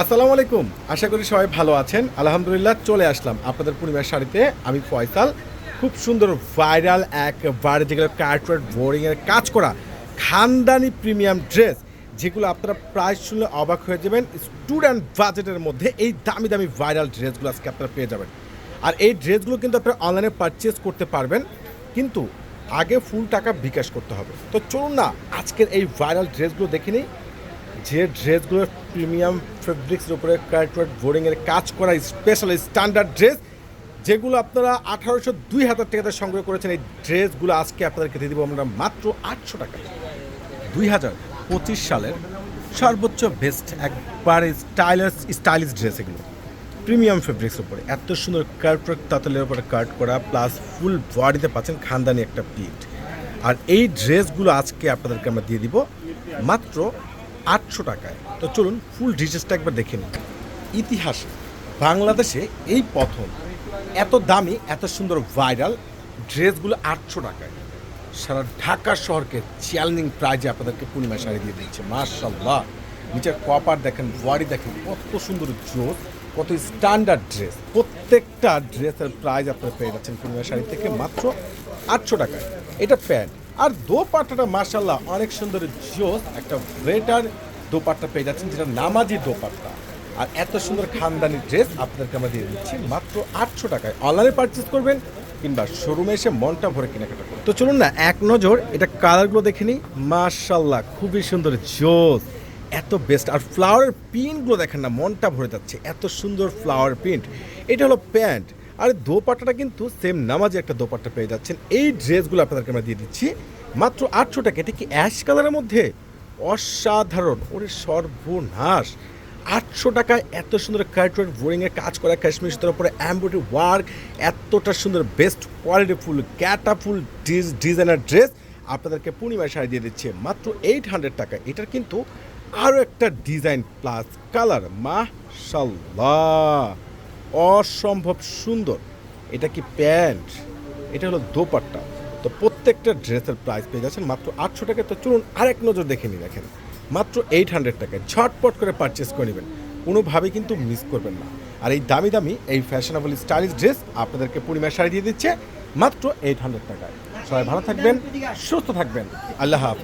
আসসালামু আলাইকুম। আশা করি সবাই ভালো আছেন। আলহামদুলিল্লাহ চলে আসলাম আপনাদের পূর্ণিমার শাড়িতে। আমি ফয়সাল। খুব সুন্দর ভাইরাল এক যেগুলো কার্টওয়ার্ড বোরিংয়ের কাজ করা খানদানি প্রিমিয়াম ড্রেস যেগুলো আপনারা প্রায় শুনলে অবাক হয়ে যাবেন। স্টুডেন্ট বাজেটের মধ্যে এই দামি দামি ভাইরাল ড্রেসগুলো আজকে আপনারা পেয়ে যাবেন। আর এই ড্রেসগুলো কিন্তু আপনারা অনলাইনে পারচেস করতে পারবেন। কিন্তু আগে ফুল টাকা বিকাশ করতে হবে। তো চলুন না, আজকের এই ভাইরাল ড্রেসগুলো দেখে নিই। যে ড্রেসগুলো প্রিমিয়াম ফেব্রিক্সের উপরে কার্টওয়ার্ড বোর্ডিংয়ের কাজ করা স্পেশাল স্ট্যান্ডার্ড ড্রেস যেগুলো আপনারা আঠারোশো দুই হাজার টাকাতে সংগ্রহ করেছেন, এই ড্রেসগুলো আজকে আপনাদেরকে দিয়ে দেবো আমরা মাত্র আটশো টাকায় দুই হাজার পঁচিশ সালের সর্বোচ্চ বেস্ট একবারে স্টাইলাস স্টাইলিশ ড্রেস এগুলো। প্রিমিয়াম ফেব্রিক্স উপরে। এত সুন্দর কার্টওয়ার্ক তাঁতলের উপরে কাট করা প্লাস ফুল বডিতে পাচ্ছেন খানদানি একটা প্রিন্ট আর এই ড্রেসগুলো আজকে আপনাদেরকে আমরা দিয়ে দিব মাত্র আটশো টাকায়। তো চলুন ফুল ডিটেলসটা একবার দেখে নিন ইতিহাসে, বাংলাদেশে এই প্রথম এত দামি, এত সুন্দর ভাইরাল ড্রেসগুলো আটশো টাকায়। সারা ঢাকা শহরকে চ্যালেঞ্জিং প্রাইজে আপনাদেরকে পূর্ণিমা শাড়ি দিয়ে দিচ্ছে। মার্শাল্লাহ নিচের কপার দেখেন বডি দেখেন, কত সুন্দর জোর, কত স্ট্যান্ডার্ড ড্রেস প্রত্যেকটা ড্রেসের প্রাইস আপনারা পেয়ে যাচ্ছেন পূর্ণিমা শাড়ি থেকে মাত্র আটশো টাকায়। এটা প্যান্ট। আর দোপাট্টাটা মার্শাল্লাহ অনেক সুন্দর জোস একটা ওয়েটার দোপাট্টা পেয়ে যাচ্ছেন, যেটা নামাজি দোপাট্টা। আর এত সুন্দর খানদানি ড্রেস আপনাদেরকে আমরা দিয়ে দিচ্ছি, মাত্র আটশো টাকায়। অনলাইনে পারচেস করবেন কিংবা শোরুমে এসে মনটা ভরে কেনাকাটা করুন তো চলুন না, এক নজর, এটা কালারগুলো দেখে নিই। মার্শাল্লাহ খুবই সুন্দর জোস এত বেস্ট আর ফ্লাওয়ারের প্রিন্টগুলো দেখেন না, মনটা ভরে যাচ্ছে। এত সুন্দর ফ্লাওয়ার প্রিন্ট এটা হলো প্যান্ট। আর দোপাট্টাটা কিন্তু সেম নামাজে একটা দোপাট্টা পেয়ে যাচ্ছেন। এই ড্রেসগুলো আপনাদেরকে আমরা দিয়ে দিচ্ছি। মাত্র আটশো টাকা এটা কি অ্যাশ কালারের মধ্যে? অসাধারণ। ওরে সর্বনাশ। আটশো টাকায় এত সুন্দর কার্টওয়ার্ক বোরিংয়ের কাজ করা কাশ্মীর সুতোর উপরে এমব্রয়ডারি ওয়ার্ক এতটা সুন্দর বেস্ট কোয়ালিটি ফুল ক্যাটা ফুল ডিজাইনার ড্রেস আপনাদেরকে পূর্ণিমায় শাড়ি দিয়ে দিচ্ছে। মাত্র এইট হান্ড্রেড টাকা। এটার কিন্তু আরও একটা ডিজাইন প্লাস কালার মাশাল্লাহ অসম্ভব সুন্দর। এটা কি প্যান্ট? এটা হলো দোপাট্টা। তো প্রত্যেকটা ড্রেসের প্রাইস পেয়ে যাচ্ছেন মাত্র আটশো টাকা তো চলুন আরেক নজর দেখে নিই, দেখেন। মাত্র এইট হান্ড্রেড টাকায়। ঝটপট করে পারচেস করে নেবেন। কোনোভাবেই কিন্তু মিস করবেন না। আর এই দামি দামি, এই ফ্যাশনেবল স্টাইলিশ ড্রেস আপনাদেরকে পূর্ণিমার শাড়ি দিয়ে দিচ্ছে মাত্র এইট হান্ড্রেড টাকায়। সবাই ভালো থাকবেন, সুস্থ থাকবেন। আল্লাহ হাফেজ।